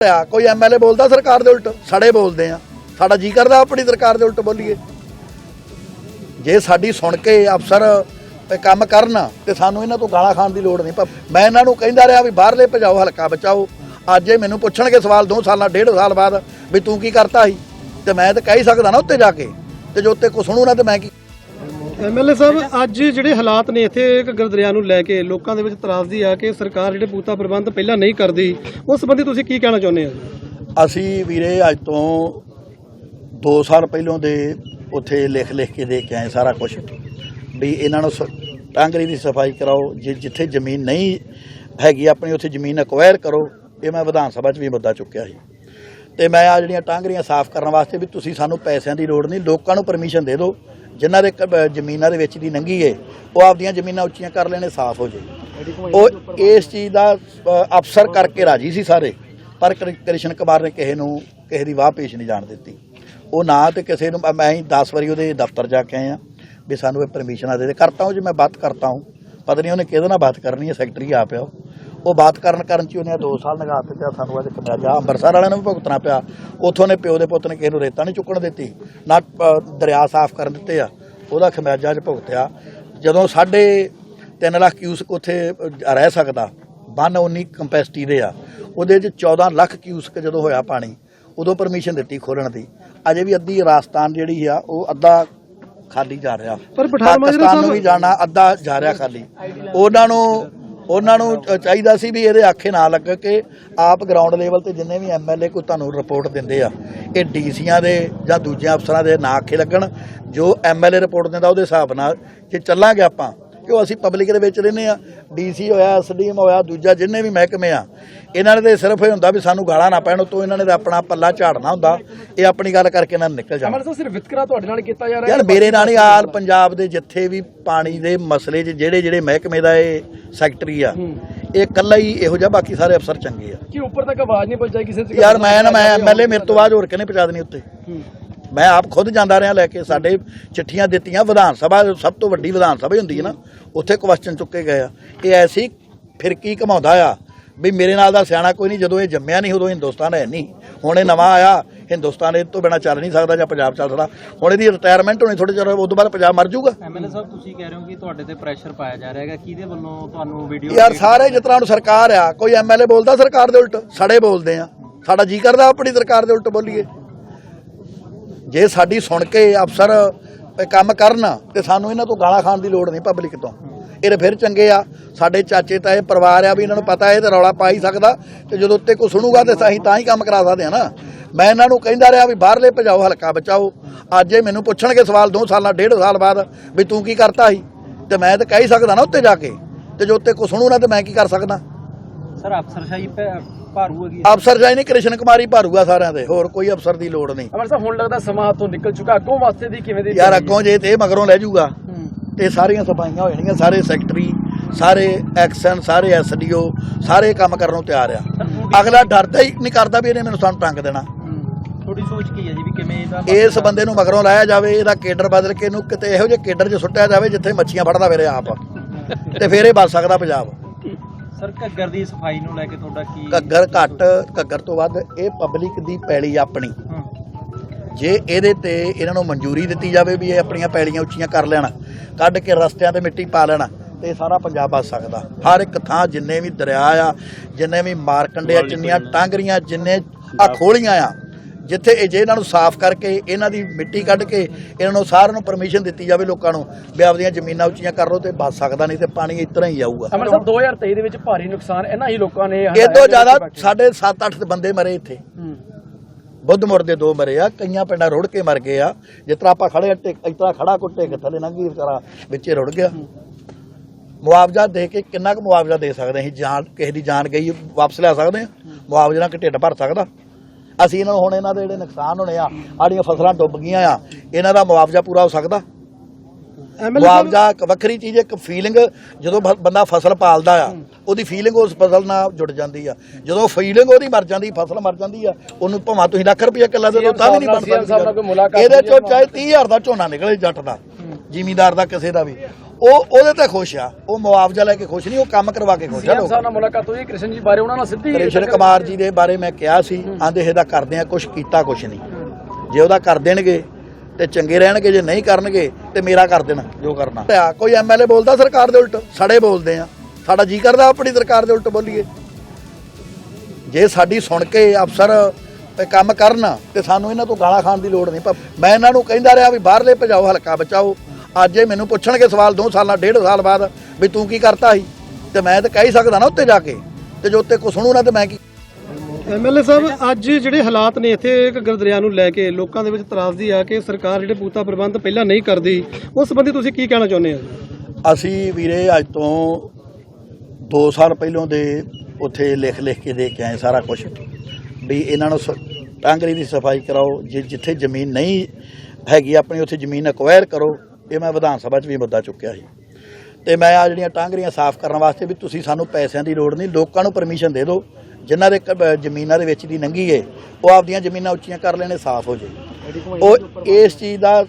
ਆ, ਕੋਈ ਐਮਐਲਏ ਬੋਲਦਾ ਸਰਕਾਰ ਦੇ ਉਲਟ? ਸੜੇ ਬੋਲਦੇ ਆ। ਸਾਡਾ ਜੀ ਕਰਦਾ ਆਪਣੀ ਸਰਕਾਰ ਦੇ ਉਲਟ ਬੋਲੀਏ। ਜੇ ਸਾਡੀ ਸੁਣ ਕੇ ਅਫਸਰ ਕੰਮ ਕਰਨ, ਤੇ ਸਾਨੂੰ ਇਹਨਾਂ ਤੋਂ ਗਾਲਾਂ ਖਾਣ ਦੀ ਲੋੜ ਨਹੀਂ। ਪਰ ਮੈਂ ਇਹਨਾਂ ਨੂੰ ਕਹਿੰਦਾ ਰਿਹਾ ਵੀ ਬਾਹਰਲੇ ਭਜਾਓ, ਹਲਕਾ ਬਚਾਓ। ਅੱਜ ਇਹ ਮੈਨੂੰ ਪੁੱਛਣਗੇ ਸਵਾਲ 2 ਸਾਲਾਂ, ਡੇਢ ਸਾਲ ਬਾਅਦ ਵੀ ਤੂੰ ਕੀ ਕਰਤਾ ਸੀ? ਤੇ ਮੈਂ ਤਾਂ ਕਹਿ ਹੀ ਸਕਦਾ ਨਾ ਉੱਤੇ ਜਾ ਕੇ। ਤੇ ਜੋ ਉੱਤੇ ਕੋ ਸੁਣੂ ਨਾ, ਤੇ ਮੈਂ ਕੀ ਐਮਐਲਏ ਸਾਹਿਬ, ਅੱਜ ਜਿਹੜੇ ਹਾਲਾਤ ਨੇ ਇੱਥੇ ਘੱਗਰ ਦਰਿਆ ਨੂੰ ਲੈ ਕੇ ਲੋਕਾਂ ਦੇ ਵਿੱਚ ਤਰਾਸਦੀ ਆ ਕਿ ਸਰਕਾਰ ਜਿਹੜੇ ਪੂਤਾ ਪ੍ਰਬੰਧ ਪਹਿਲਾਂ ਨਹੀਂ ਕਰਦੀ, ਉਸ ਸੰਬੰਧੀ ਤੁਸੀਂ ਕੀ ਕਹਿਣਾ ਚਾਹੁੰਦੇ ਹੋ? ਅਸੀਂ ਵੀਰੇ ਅੱਜ ਤੋਂ 2 ਸਾਲ ਪਹਿਲੋਂ ਦੇ ਉੱਥੇ ਲਿਖ ਲਿਖ ਕੇ ਦੇ ਕੇ ਆਏ ਸਾਰਾ ਕੁਝ ਵੀ ਇਹਨਾਂ ਨੂੰ ਸ- ਟਾਂਗਰੀ ਦੀ ਸਫ਼ਾਈ ਕਰਾਓ, ਜੇ ਜਿੱਥੇ ਜ਼ਮੀਨ ਨਹੀਂ ਹੈਗੀ, ਆਪਣੀ ਉੱਥੇ ਜ਼ਮੀਨ ਅਕਵਾਇਰ ਕਰੋ। ਇਹ ਮੈਂ ਵਿਧਾਨ ਸਭਾ 'ਚ ਵੀ ਮੁੱਦਾ ਚੁੱਕਿਆ ਸੀ। ਤੇ ਮੈਂ ਆ ਜਿਹੜੀਆਂ ਟਾਂਗਰੀਆਂ ਸਾਫ਼ ਕਰਨ ਵਾਸਤੇ ਵੀ ਤੁਸੀਂ ਸਾਨੂੰ ਪੈਸਿਆਂ ਦੀ ਲੋੜ ਨਹੀਂ, ਲੋਕਾਂ ਨੂੰ ਪਰਮਿਸ਼ਨ ਦੇ ਦਿਓ। ਜਿਨ੍ਹਾਂ ਦੇ ਜ਼ਮੀਨਾਂ ਦੇ ਵਿੱਚ ਦੀ ਨੰਗੀ ਏ ਉਹ ਆਪਦੀਆਂ ਜ਼ਮੀਨਾਂ ਉੱਚੀਆਂ ਕਰ ਲੈਣੇ ਸਾਫ਼ ਹੋ ਜੇ। ਉਹ ਇਸ ਚੀਜ਼ ਦਾ ਅ, ਅਫਸਰ ਕਰਕੇ ਰਾਜੀ ਸੀ ਸਾਰੇ ਪਰ ਕ੍ਰਿਸ਼ਨ ਕੁਮਾਰ ਨੇ ਕਿਸੇ ਨੂੰ ਕਿਸੇ ਦੀ ਵਾਹ ਪੇਸ਼ ਨਹੀਂ ਜਾਣ ਦਿੱਤੀ। ਉਹ ਨਾ ਤੇ ਕਿਸੇ ਨੂੰ ਮੈਂ ਹੀ 10 ਵਾਰੀ ਉਹਦੇ ਦਫ਼ਤਰ ਜਾ ਕੇ ਆਇਆ ਵੀ ਸਾਨੂੰ ਇਹ ਪਰਮਿਸ਼ਨਾਂ ਦੇ ਦੇ। ਕਰਤਾ ਹੂੰ ਜੀ ਮੈਂ ਬਾਤ ਕਰਤਾ ਹੂੰ। ਪਤਾ ਨਹੀਂ ਉਹਨੇ ਕਿਹਦੇ ਨਾਲ ਬਾਤ ਕਰਨੀ ਹੈ ਸੈਕਟਰੀ ਆ ਪਿਆ ਉਹ। ਬਾਤ ਕਰਨ ਕਰਨ ਚ ਉਹਨੇ 2 ਸਾਲ ਲਗਾ ਦਿੱਤੇ ਸਾਨੂੰ ਅੱਜ ਕਮਿਆਜਾ ਅੰਮ੍ਰਿਤਸਰ ਵਾਲਿਆਂ ਨੂੰ ਵੀ ਭੁਗਤਣਾ ਪਿਆ। ਉਥੋਂ ਨੇ ਪਿਓ ਦੇ ਪੁੱਤ ਨੇ ਕਿਸੇ ਨੂੰ ਰੇਤਾ ਨਹੀਂ ਚੁੱਕਣ ਦਿੱਤੀ ਨਾ ਦਰਿਆ ਸਾਫ਼ ਕਰਨ ਦਿੱਤੇ ਆ। ਉਹਦਾ ਖਮਿਆਜਾ ਚ ਭੁਗਤਿਆ। ਜਦੋਂ ਸਾਡੇ 3 ਲੱਖ ਕਿਊਸਕ ਉੱਥੇ ਰਹਿ ਸਕਦਾ ਬੰਨ 19 ਕੰਪੈਸਿਟੀ ਦੇ ਆ। ਉਹਦੇ ਚ 14 ਲੱਖ ਕਿਊਸਕ ਜਦੋਂ ਹੋਇਆ ਪਾਣੀ ਉਦੋਂ ਪਰਮਿਸ਼ਨ ਦਿੱਤੀ ਖੋਲਣ ਦੀ। ਅਜੇ ਵੀ ਅੱਧੀ ਰਾਜਸਥਾਨ ਜਿਹੜੀ ਆ ਉਹ ਅੱਧਾ ਖਾਲੀ ਜਾ ਰਿਹਾ। ਪਰ ਪਠਾਨ ਮਾਜਰਾ ਪਾਕਿਸਤਾਨ ਨੂੰ ਸਾਹਿਬ- ਵੀ ਜਾਣਾ ਅੱਧਾ ਜਾ ਰਿਹਾ ਖਾਲੀ। ਉਹਨਾਂ ਨੂੰ ਉਹਨਾਂ ਨੂੰ ਚਾਹੀਦਾ ਸੀ ਵੀ ਇਹਦੇ ਆਖੇ ਨਾ ਲੱਗ ਕੇ ਆਪ ਗਰਾਊਂਡ ਲੈਵਲ ਤੇ ਜਿੰਨੇ ਵੀ ਐਮਐਲਏ ਕੋਈ ਤੁਹਾਨੂੰ ਰਿਪੋਰਟ ਦਿੰਦੇ ਆ, ਇਹ ਡੀਸੀਆਂ ਦੇ ਜਾਂ ਦੂਜੇ ਅਫਸਰਾਂ ਦੇ ਨਾ ਆਖੇ ਲੱਗਣ, ਜੋ ਐਮਐਲਏ ਰਿਪੋਰਟ ਦਿੰਦਾ ਉਹਦੇ ਹਿਸਾਬ ਨਾਲ ਜੇ ਚੱਲਾਂਗੇ ਆਪਾਂ ਕਿਉਂ ਅਸੀਂ ਪਬਲਿਕ ਦੇ ਵਿੱਚ ਰਹਿੰਦੇ ਆ ਡੀਸੀ ਹੋਇਆ ਐਸਡੀਐਮ ਹੋਇਆ ਦੂਜਾ ਜਿੰਨੇ ਵੀ ਮਹਿਕਮੇ ਆ ਇਹਨਾਂ ਨੇ ਤੇ ਸਿਰਫ ਇਹ ਹੁੰਦਾ ਵੀ ਸਾਨੂੰ ਗਾਲਾਂ ਨਾ ਪੈਣ ਉਤੋਂ ਇਹਨਾਂ ਨੇ ਤਾਂ ਆਪਣਾ ਪੱਲਾ ਝਾੜਨਾ ਹੁੰਦਾ। ਇਹ ਆਪਣੀ ਗੱਲ ਕਰਕੇ ਇਹਨਾਂ ਨੂੰ ਨਿਕਲ ਜਾਣਾ। ਅਮਰ ਸਿਰਫ ਵਿਤਕਰਾ ਤੁਹਾਡੇ ਨਾਲ ਕੀਤਾ ਜਾ ਰਿਹਾ ਯਾਰ ਮੇਰੇ ਨਾਲ ਹੀ ਆਲ ਪੰਜਾਬ ਦੇ ਜਿੱਥੇ ਵੀ ਪਾਣੀ ਦੇ ਮਸਲੇ 'ਚ ਜਿਹੜੇ ਜਿਹੜੇ ਮਹਿਕਮੇ ਦਾ ਇਹ ਸੈਕਟਰੀ ਆ ਇਹ ਇਕੱਲਾ ਹੀ ਇਹੋ ਜਿਹਾ ਬਾਕੀ ਸਾਰੇ ਅਫਸਰ ਚੰਗੇ ਆ। ਕਿ ਉੱਪਰ ਤੱਕ ਆਵਾਜ਼ ਨਹੀਂ ਪਹੁੰਚਾਈ ਕਿਸੇ ਯਾਰ ਮੈਂ ਨਾ ਮੈਂ ਐਮਐਲਏ ਮੇਰੇ ਤੋਂ ਬਾਅਦ ਹੋਰ ਕਿਨੇ ਪਹੁੰਚਾ ਦੇਣੀ ਉੱਤੇ? ਮੈਂ ਆਪ ਖੁਦ ਜਾਂਦਾ ਰਿਹਾ ਲੈ ਕੇ ਸਾਡੇ ਚਿੱਠੀਆਂ ਦਿੱਤੀਆਂ ਵਿਧਾਨ ਸਭਾ ਸਭ ਤੋਂ ਵੱਡੀ ਵਿਧਾਨ ਸਭਾ ਹੀ ਹੁੰਦੀ ਹੈ ਨਾ ਉੱਥੇ ਕੁਐਸਚਨ ਚੁੱਕੇ ਗਏ ਆ। ਇਹ ਐਸੀ ਫਿਰਕੀ ਘਮਾਉਂਦਾ ਆ? ਵੀ ਮੇਰੇ ਨਾਲ ਦਾ ਸਿਆਣਾ ਕੋਈ ਨਹੀਂ ਜਦੋਂ ਇਹ ਜੰਮਿਆ ਨਹੀਂ ਉਦੋਂ ਹਿੰਦੁਸਤਾਨ ਹੈ ਨਹੀਂ। ਹੁਣ ਇਹ ਨਵਾਂ ਆਇਆ ਹਿੰਦੁਸਤਾਨ ਇਹ ਤੋਂ ਬਿਨਾ ਚੱਲ ਨਹੀਂ ਸਕਦਾ ਜਾਂ ਪੰਜਾਬ ਚੱਲ ਸਕਦਾ। ਹੁਣ ਇਹਦੀ ਰਿਟਾਇਰਮੈਂਟ ਹੋਣੀ ਥੋੜੇ ਚਿਰ ਉਸ ਤੋਂ ਬਾਅਦ ਪੰਜਾਬ ਮਰ ਜਾਊਗਾ। ਐਮਐਲਏ ਸਾਹਿਬ ਤੁਸੀਂ ਕਹਿ ਰਹੇ ਹੋ ਕਿ ਤੁਹਾਡੇ ਤੇ ਪ੍ਰੈਸ਼ਰ ਪਾਇਆ ਜਾ ਰਿਹਾ ਹੈਗਾ। ਕਿਹਦੇ ਵੱਲੋਂ ਤੁਹਾਨੂੰ ਵੀਡੀਓ ਯਾਰ ਸਾਰੇ ਤਰ੍ਹਾਂ ਨੂੰ ਸਰਕਾਰ ਆ ਕੋਈ ਐਮਐਲਏ ਬੋਲਦਾ ਸਰਕਾਰ ਦੇ ਉਲਟ ਸੜੇ ਬੋਲਦੇ ਆ। ਸਾਡਾ ਜੀ ਕਰਦਾ ਆਪਣੀ ਸਰਕਾਰ ਦੇ ਉਲਟ ਬੋਲੀਏ। ਜੇ ਸਾਡੀ ਸੁਣ ਕੇ ਅਫਸਰ ਕੰਮ ਕਰਨ ਤੇ ਸਾਨੂੰ ਇਹਨਾਂ ਤੋਂ ਗਾਲਾਂ ਖਾਣ ਦੀ ਲੋੜ ਨਹੀਂ ਪਬਲਿਕ ਤੋਂ। ਇਹ ਤਾਂ ਫਿਰ ਚੰਗੇ ਆ। ਸਾਡੇ ਚਾਚੇ ਤਾਂ ਇਹ ਪਰਿਵਾਰ ਆ ਵੀ ਇਹਨਾਂ ਨੂੰ ਪਤਾ ਇਹ ਤੇ ਰੌਲਾ ਪਾ ਹੀ ਸਕਦਾ ਤੇ ਜਦੋਂ ਉੱਤੇ ਕੋਈ ਸੁਣੂਗਾ ਤੇ ਅਸੀਂ ਤਾਂ ਹੀ ਕੰਮ ਕਰਾ ਸਕਦੇ ਆ ਨਾ। ਮੈਂ ਇਹਨਾਂ ਨੂੰ ਕਹਿੰਦਾ ਰਿਹਾ ਵੀ ਬਾਹਰਲੇ ਭਜਾਓ, ਹਲਕਾ ਬਚਾਓ। ਅੱਜ ਇਹ ਮੈਨੂੰ ਪੁੱਛਣਗੇ ਸਵਾਲ 2 ਸਾਲਾਂ, ਡੇਢ ਸਾਲ ਬਾਅਦ ਵੀ ਤੂੰ ਕੀ ਕਰਤਾ ਸੀ? ਤੇ ਮੈਂ ਤਾਂ ਕਹਿ ਹੀ ਸਕਦਾ ਨਾ ਉੱਤੇ ਜਾ ਕੇ। ਤੇ ਜੋ ਉੱਤੇ ਕੋਈ ਸੁਣੂ ਨਾ ਤੇ ਮੈਂ ਕੀ ਕਰ ਸਕਦਾ? ਸਰ, ਅਫਸਰਸ਼ਾਹੀ ਪੈ- ਭਾਰੂ ਹੈਗੀ ਅਫਸਰ ਜਾਈ ਨਹੀਂ ਕ੍ਰਿਸ਼ਨ ਕੁਮਾਰੀ ਭਾਰੂਗਾ ਸਾਰਿਆਂ ਦੇ ਹੋਰ ਕੋਈ ਅਫਸਰ ਦੀ ਲੋੜ ਨਹੀਂ। ਅਮਰ ਸਾਹਿਬ ਹੁਣ ਲੱਗਦਾ ਸਮਾਂ ਹੱਥੋਂ ਨਿਕਲ ਚੁੱਕਾ ਅੱਗੋਂ ਵਾਸਤੇ ਦੀ ਕਿਵੇਂ ਦੀ ਯਾਰ ਅੱਗੋਂ ਜੇ ਤੇ ਮਗਰੋਂ ਲੈ ਜਾਊਗਾ ਤੇ ਸਾਰੀਆਂ ਸਫਾਈਆਂ ਹੋ ਜਾਣਗੀਆਂ ਸਾਰੇ ਸੈਕਟਰੀ ਸਾਰੇ ਐਕਸ਼ਨ ਸਾਰੇ ਐਸਡੀਓ ਸਾਰੇ ਕੰਮ ਕਰਨ ਨੂੰ ਤਿਆਰ ਆ। ਅਗਲਾ ਡਰਦਾ ਹੀ ਨਹੀਂ ਕਰਦਾ ਵੀ ਇਹਨੇ ਮੈਨੂੰ ਸਾਨੂੰ ਟੰਗ ਦੇਣਾ। ਥੋੜੀ ਸੋਚ ਕੀ ਹੈ ਜੀ ਵੀ ਕਿਵੇਂ ਇਹਦਾ ਇਸ ਬੰਦੇ ਨੂੰ ਮਗਰੋਂ ਲਾਇਆ ਜਾਵੇ ਇਹਦਾ ਕੇਡਰ ਬਦਲ ਕੇ ਇਹਨੂੰ ਕਿਤੇ ਇਹੋ ਜਿਹੇ ਕੇਡਰ 'ਚ ਸੁੱਟਿਆ ਜਾਵੇ ਜਿੱਥੇ ਮੱਛੀਆਂ ਫੜਦਾ ਫਿਰੇ ਆਪ। ਤੇ ਫੇਰ ਇਹ ਬਚ ਸਕਦਾ ਪੰਜਾਬ। ਸਰ ਘੱਗਰ ਦੀ ਸਫ਼ਾਈ ਨੂੰ ਲੈ ਕੇ ਤੁਹਾਡਾ ਕੀ ਘੱਗਰ ਘੱਟ ਘੱਗਰ ਤੋਂ ਵੱਧ ਇਹ ਪਬਲਿਕ ਦੀ ਪੈਲੀ ਆਪਣੀ। ਜੇ ਇਹਦੇ ਤੇ ਇਹਨਾਂ ਨੂੰ ਮਨਜ਼ੂਰੀ ਦਿੱਤੀ ਜਾਵੇ ਵੀ ਇਹ ਆਪਣੀਆਂ ਪੈਲੀਆਂ ਉੱਚੀਆਂ ਕਰ ਲੈਣ ਕੱਢ ਕੇ ਰਸਤਿਆਂ ਤੇ ਮਿੱਟੀ ਪਾ ਲੈਣ ਤੇ ਇਹ ਸਾਰਾ ਪੰਜਾਬ ਬਚ ਸਕਦਾ। ਹਰ ਇੱਕ ਥਾਂ ਜਿੰਨੇ ਵੀ ਦਰਿਆ ਆ ਜਿੰਨੇ ਵੀ ਮਾਰਕੰਡੇ ਆ ਜਿੰਨੀਆਂ ਟਾਂਗਰੀਆਂ ਜਿੰਨੇ ਆ ਖੋਲੀਆਂ ਆ ਜਿੱਥੇ ਇਹ ਜੇ ਇਹਨਾਂ ਨੂੰ ਸਾਫ਼ ਕਰਕੇ ਇਹਨਾਂ ਦੀ ਮਿੱਟੀ ਕੱਢ ਕੇ ਇਹਨਾਂ ਨੂੰ ਸਾਰਿਆਂ ਨੂੰ ਪਰਮਿਸ਼ਨ ਦਿੱਤੀ ਜਾਵੇ ਲੋਕਾਂ ਨੂੰ ਵੀ ਆਪਦੀਆਂ ਜ਼ਮੀਨਾਂ ਉੱਚੀਆਂ ਕਰ ਲਓ ਤੇ ਬਚ ਸਕਦਾ ਨਹੀਂ ਤੇ ਪਾਣੀ ਤਰ੍ਹਾਂ ਹੀ ਆਊਗਾ ਅਮਰ ਸਾਹਿਬ 2023 ਦੇ ਵਿੱਚ ਭਾਰੀ ਨੁਕਸਾਨ ਇਹਨਾਂ ਹੀ ਲੋਕਾਂ ਨੇ ਇਹ ਤੋਂ ਜ਼ਿਆਦਾ ਸਾਡੇ 7-8 ਬੰਦੇ ਮਰੇ ਇੱਥੇ। ਬੁੱਧਮੁਰ ਦੇ ਦੋ ਮਰੇ ਆ ਕਈਆਂ ਪਿੰਡਾਂ ਰੁੜ ਕੇ ਮਰ ਗਏ ਆ। ਜਿਸ ਤਰ੍ਹਾਂ ਆਪਾਂ ਖੜੇ ਤਰ੍ਹਾਂ ਖੜਾ ਕੁੱਟੇ ਕੇ ਥੱਲੇ ਲੰਘੀ ਵਿਚਾਰਾ ਵਿੱਚੇ ਰੁੜ ਗਿਆ। ਮੁਆਵਜ਼ਾ ਦੇ ਕੇ ਕਿੰਨਾ ਕੁ ਮੁਆਵਜ਼ਾ ਦੇ ਸਕਦੇ ਅਸੀਂ? ਜਾਨ ਕਿਸੇ ਦੀ ਜਾਨ ਗਈ ਵਾਪਸ ਲਿਆ ਸਕਦੇ ਆ ਮੁਆਵਜ਼ੇ ਨਾਲ ਕਿ ਢਿੱਡ ਭਰ ਸਕਦਾ? ਅਸੀਂ ਇਹਨਾਂ ਨੂੰ ਹੁਣ ਇਹਨਾਂ ਦੇ ਜਿਹੜੇ ਨੁਕਸਾਨ ਹੋਣੇ ਆ ਆੜੀਆਂ ਫਸਲਾਂ ਡੁੱਬ ਗਈਆਂ ਆ ਇਹਨਾਂ ਦਾ ਮੁਆਵਜ਼ਾ ਪੂਰਾ ਹੋ ਸਕਦਾ? ਮੁਆਵਜ਼ਾ ਇੱਕ ਵੱਖਰੀ ਚੀਜ਼ ਹੈ, ਇੱਕ ਫੀਲਿੰਗ ਜਦੋਂ ਬੰਦਾ ਫਸਲ ਪਾਲਦਾ ਆ ਉਹਦੀ ਫੀਲਿੰਗ ਉਸ ਫਸਲ ਨਾਲ ਜੁੜ ਜਾਂਦੀ ਆ। ਜਦੋਂ ਫੀਲਿੰਗ ਉਹਦੀ ਮਰ ਜਾਂਦੀ ਫਸਲ ਮਰ ਜਾਂਦੀ ਆ ਉਹਨੂੰ ਭਾਵੇਂ ਤੁਸੀਂ ਲੱਖ ਰੁਪਏ ਕਿੱਲਾ ਦੇ ਦਿਓ ਤਾਂ ਵੀ ਨਹੀਂ ਬਣ ਸਕਦੀ ਇਹਦੇ ਚੋਂ? ਚਾਹੇ 30000 ਦਾ ਝੋਨਾ ਨਿਕਲੇ ਜੱਟ ਦਾ ਜ਼ਿਮੀਂਦਾਰ ਦਾ ਕਿਸੇ ਦਾ ਵੀ। ਉਹ ਉਹਦੇ ਤੇ ਖੁਸ਼ ਆ। ਉਹ ਮੁਆਵਜ਼ਾ ਲੈ ਕੇ ਖੁਸ਼ ਨਹੀਂ ਉਹ ਕੰਮ ਕਰਵਾ ਕੇ ਖੁਸ਼ ਆ ਲੋਕ। ਸਾਹਿਬ ਨਾਲ ਮੁਲਾਕਾਤ ਹੋਈ ਕ੍ਰਿਸ਼ਨ ਜੀ ਬਾਰੇ ਉਹਨਾਂ ਨਾਲ ਸਿੱਧੀ ਕ੍ਰਿਸ਼ਨ ਕੁਮਾਰ ਜੀ ਦੇ ਬਾਰੇ ਮੈਂ ਕਿਹਾ ਸੀ ਆਂਦੇ ਇਹਦਾ ਕਰਦੇ ਆ ਕੁਝ ਕੀਤਾ ਕੁਝ ਨਹੀਂ। ਜੇ ਉਹਦਾ ਕਰ ਦੇਣਗੇ ਤੇ ਚੰਗੇ ਰਹਿਣਗੇ ਜੇ ਨਹੀਂ ਕਰਨਗੇ ਤੇ ਮੇਰਾ ਕਰ ਦੇਣ ਜੋ ਕਰਨਾ। ਆ, ਕੋਈ ਐਮਐਲਏ ਬੋਲਦਾ ਸਰਕਾਰ ਦੇ ਉਲਟ ਸੜੇ ਬੋਲਦੇ ਆ। ਸਾਡਾ ਜੀ ਕਰਦਾ ਆਪਣੀ ਸਰਕਾਰ ਦੇ ਉਲਟ ਬੋਲੀਏ। ਜੇ ਸਾਡੀ ਸੁਣ ਕੇ ਅਫਸਰ ਇਹ ਕੰਮ ਕਰਨ ਤੇ ਸਾਨੂੰ ਇਹਨਾਂ ਤੋਂ ਗਾਲਾਂ ਖਾਣ ਦੀ ਲੋੜ ਨਹੀਂ ਪਰ ਮੈਂ ਇਹਨਾਂ ਨੂੰ ਕਹਿੰਦਾ ਰਿਹਾ ਵੀ ਬਾਹਰਲੇ ਭਜਾਓ ਹਲਕਾ ਬਚਾਓ। ਅੱਜ ਇਹ ਮੈਨੂੰ ਪੁੱਛਣਗੇ ਸਵਾਲ 2 ਸਾਲਾਂ ਡੇਢ ਸਾਲ ਬਾਅਦ ਵੀ ਤੂੰ ਕੀ ਕਰਤਾ ਸੀ? ਤੇ ਮੈਂ ਤਾਂ ਕਹਿ ਹੀ ਸਕਦਾ ਨਾ ਉੱਤੇ ਜਾ ਕੇ। ਤੇ ਜੇ ਉੱਤੇ ਕੋ ਸੁਣੂ ਨਾ ਤੇ ਮੈਂ ਕੀ ਐਮਐਲਏ ਸਾਹਿਬ ਅੱਜ ਜਿਹੜੇ ਹਾਲਾਤ ਨੇ ਇੱਥੇ ਘੱਗਰ ਦਰਿਆ ਨੂੰ ਲੈ ਕੇ ਲੋਕਾਂ ਦੇ ਵਿੱਚ ਤਰਾਜ਼ਦੀ ਆ ਕਿ ਸਰਕਾਰ ਜਿਹੜੇ ਪੂਤਾ ਪ੍ਰਬੰਧ ਪਹਿਲਾਂ ਨਹੀਂ ਕਰਦੀ ਉਸ ਸੰਬੰਧੀ ਤੁਸੀਂ ਕੀ ਕਹਿਣਾ ਚਾਹੁੰਦੇ ਹੋ? ਅਸੀਂ ਵੀਰੇ ਅੱਜ ਤੋਂ 2 ਸਾਲ ਪਹਿਲੋਂ ਦੇ ਉੱਥੇ ਲਿਖ ਲਿਖ ਕੇ ਦੇ ਕੇ ਆਏ ਸਾਰਾ ਕੁਝ ਵੀ ਇਹਨਾਂ ਨੂੰ ਟਾਂਗਰੀ ਦੀ ਸਫ਼ਾਈ ਕਰਾਓ ਜਿ- ਜਿੱਥੇ ਜ਼ਮੀਨ ਨਹੀਂ ਹੈਗੀ ਆਪਣੀ ਉੱਥੇ ਜ਼ਮੀਨ ਅਕਵਾਇਰ ਕਰੋ। ਇਹ ਮੈਂ ਵਿਧਾਨ ਸਭਾ 'ਚ ਵੀ ਮੁੱਦਾ ਚੁੱਕਿਆ ਸੀ। ਤੇ ਮੈਂ ਆ ਜਿਹੜੀਆਂ ਟਾਂਗਰੀਆਂ ਸਾਫ਼ ਕਰਨ ਵਾਸਤੇ ਵੀ ਤੁਸੀਂ ਸਾਨੂੰ ਪੈਸਿਆਂ ਦੀ ਲੋੜ ਨਹੀਂ ਲੋਕਾਂ ਨੂੰ ਪਰਮਿਸ਼ਨ ਦੇ ਦਿਓ। ਜਿਨ੍ਹਾਂ ਦੇ ਜ਼ਮੀਨਾਂ ਦੇ ਵਿੱਚ ਦੀ ਨੰਗੀ ਏ ਉਹ ਆਪਦੀਆਂ ਜ਼ਮੀਨਾਂ ਉੱਚੀਆਂ ਕਰ ਲੈਣੇ ਸਾਫ਼ ਹੋ ਜੇ। ਉਹ ਇਸ ਚੀਜ਼ ਦਾ ਅ,